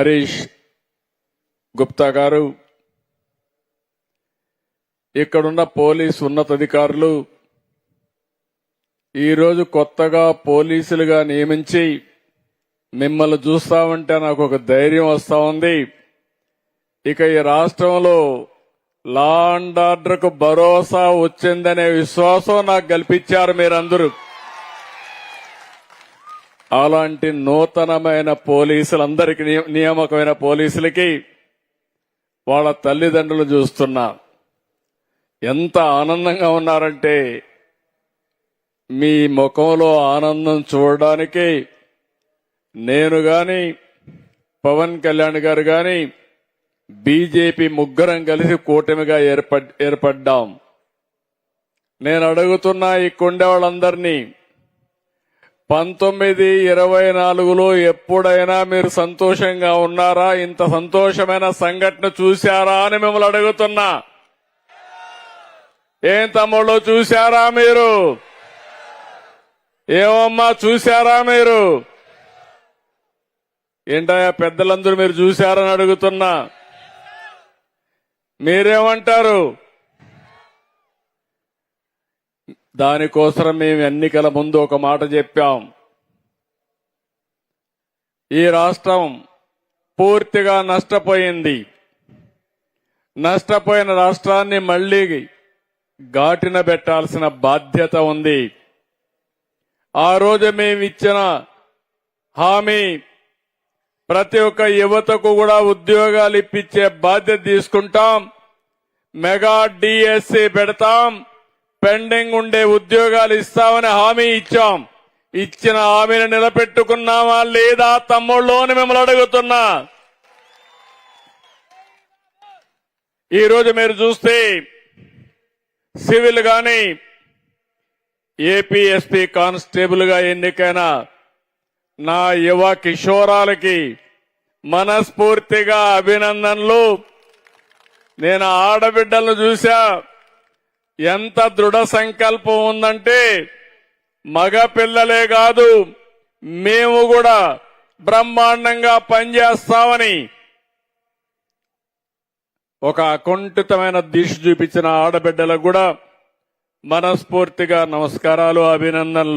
హరీష్ గుప్తా గారు ఇక్కడున్న పోలీస్ ఉన్నతాధికారులు ఈరోజు కొత్తగా పోలీసులుగా నియమించి మిమ్మల్ని చూస్తా ఉంటే నాకు ఒక ధైర్యం వస్తూ ఉంది. ఇక ఈ రాష్ట్రంలో లా అండ్ ఆర్డర్కు భరోసా వచ్చిందనే విశ్వాసం నాకు కల్పించారు మీరందరూ. అలాంటి నూతనమైన పోలీసులందరికీ నియామకమైన పోలీసులకి వాళ్ళ తల్లిదండ్రులు చూస్తున్నా ఎంత ఆనందంగా ఉన్నారంటే మీ ముఖంలో ఆనందం చూడడానికి నేను గాని పవన్ కళ్యాణ్ గారు గాని బీజేపీ ముగ్గురం కలిసి కూటమిగా ఏర్పడ్ ఏర్పడ్డాం. నేను అడుగుతున్నా ఈ కొండే వాళ్ళందరినీ పంతొమ్మిది ఇరవై నాలుగులో ఎప్పుడైనా మీరు సంతోషంగా ఉన్నారా? ఇంత సంతోషమైన సంఘటన చూశారా అని మిమ్మల్ని అడుగుతున్నా. ఏం తమ్ముళ్ళు చూశారా మీరు? ఏమమ్మా చూశారా మీరు? ఏంటయ్యా పెద్దలందరూ మీరు చూశారని అడుగుతున్నా. మీరేమంటారు? దానికోసం మేము ఎన్నికల ముందు ఒక మాట చెప్పాం. ఈ రాష్ట్రం పూర్తిగా నష్టపోయింది. నష్టపోయిన రాష్ట్రాన్ని మళ్ళీ ఘాటిన పెట్టాల్సిన బాధ్యత ఉంది. ఆ రోజు మేము ఇచ్చిన హామీ ప్రతి ఒక్క యువతకు కూడా ఉద్యోగాలు ఇప్పించే బాధ్యత తీసుకుంటాం. మెగా డిఎస్సి పెడతాం. పెండింగ్ ఉండే ఉద్యోగాలు ఇస్తామని హామీ ఇచ్చాం. ఇచ్చిన హామీని నిలబెట్టుకున్నామా లేదా తమ్ముళ్ళు అని మిమ్మల్ని అడుగుతున్నా. ఈరోజు మీరు చూస్తే సివిల్ గాని ఏపీఎస్పీ కానిస్టేబుల్గా ఎన్నికైన నా యువ కిషోరాలకి మనస్ఫూర్తిగా అభినందనలు. నేను ఆడబిడ్డలను చూశా. ఎంత దృఢ సంకల్పం ఉందంటే మగ పిల్లలే కాదు మేము కూడా బ్రహ్మాండంగా పనిచేస్తామని ఒక అకుంఠితమైన దిశ చూపించిన ఆడబిడ్డలకు కూడా మనస్ఫూర్తిగా నమస్కారాలు అభినందనలు.